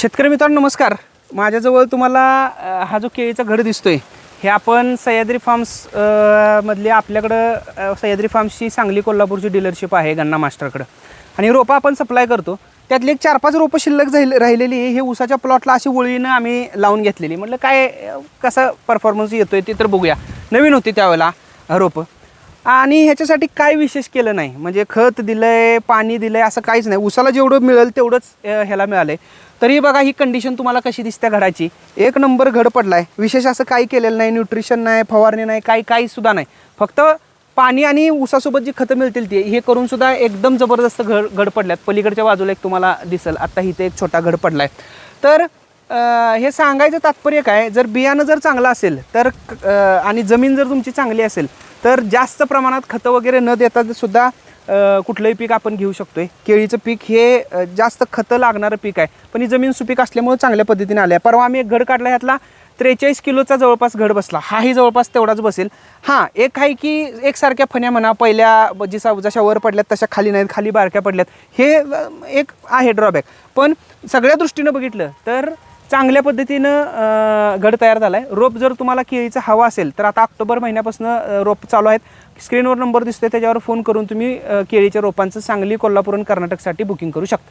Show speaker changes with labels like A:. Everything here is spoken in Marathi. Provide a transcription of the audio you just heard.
A: शेतकरी मित्रांनो नमस्कार. माझ्याजवळ तुम्हाला हा जो केळीचा घड दिसतोय हे आपण सह्याद्री फार्म्स मधले आपल्याकडं सह्याद्री फार्म्सची सांगली कोल्हापूरची डीलरशिप आहे गन्ना मास्टरकडं. आणि रोपं आपण सप्लाय करतो. त्यातली एक चार पाच रोपं शिल्लक जाईल राहिलेली हे उसाच्या प्लॉटला अशी वळीनं आम्ही लावून घेतलेली. म्हटलं काय कसा परफॉर्मन्स येतोय ते तर बघूया. नवीन होती त्यावेळेला रोपं. आणि ह्याच्यासाठी काय विशेष केलं नाही? म्हणजे खत दिलंय पाणी दिलंय असं काहीच नाही. उसाला जेवढं मिळेल तेवढंच ह्याला मिळालं आहे तरी बघा ही कंडिशन तुम्हाला कशी दिसते घडाची? एक नंबर घड पडला आहे विशेष असं काही केलेलं नाही. न्यूट्रिशन नाही फवारणी नाही काही काही सुद्धा नाही. फक्त पाणी आणि ऊसासोबत जी खतं मिळतील ती हे करून सुद्धा एकदम जबरदस्त घड घड पडल्यात. पलीकडच्या बाजूला एक तुम्हाला दिसेल. आत्ता इथे एक छोटा घड आहे तर हे सांगायचं तात्पर्य काय? जर बियाणं जर चांगलं असेल तर आणि जमीन जर तुमची चांगली असेल तर जास्त प्रमाणात खतं वगैरे न देता सुद्धा कुठलंही पीक आपण घेऊ शकतोय. केळीचं पीक हे जास्त खतं लागणारं पीक आहे. पण ही जमीन सुपीक असल्यामुळे चांगल्या पद्धतीने आलं आहे. परवा आम्ही एक घड काढला ह्यातला त्रेचाळीस किलोचा जवळपास घड बसला. हाही जवळपास तेवढाच बसेल. हां एक आहे की एकसारख्या फण्या म्हणा पहिल्या जिसा जशा वर पडल्यात तशा खाली नाहीत खाली बारक्या पडल्यात. हे एक आहे ड्रॉबॅक पण सगळ्या दृष्टीनं बघितलं तर चांगल्या पद्धतीनं गड तयार झाला आहे रोप जर तुम्हाला केळीचा हवा असेल तर आता ऑक्टोबर महिन्यापासून रोप चालू आहेत. स्क्रीनवर नंबर दिसतोय त्याच्यावर फोन करून तुम्ही केळीच्या रोपांचं सांगली कोल्हापूर आणि कर्नाटकसाठी बुकिंग करू शकता.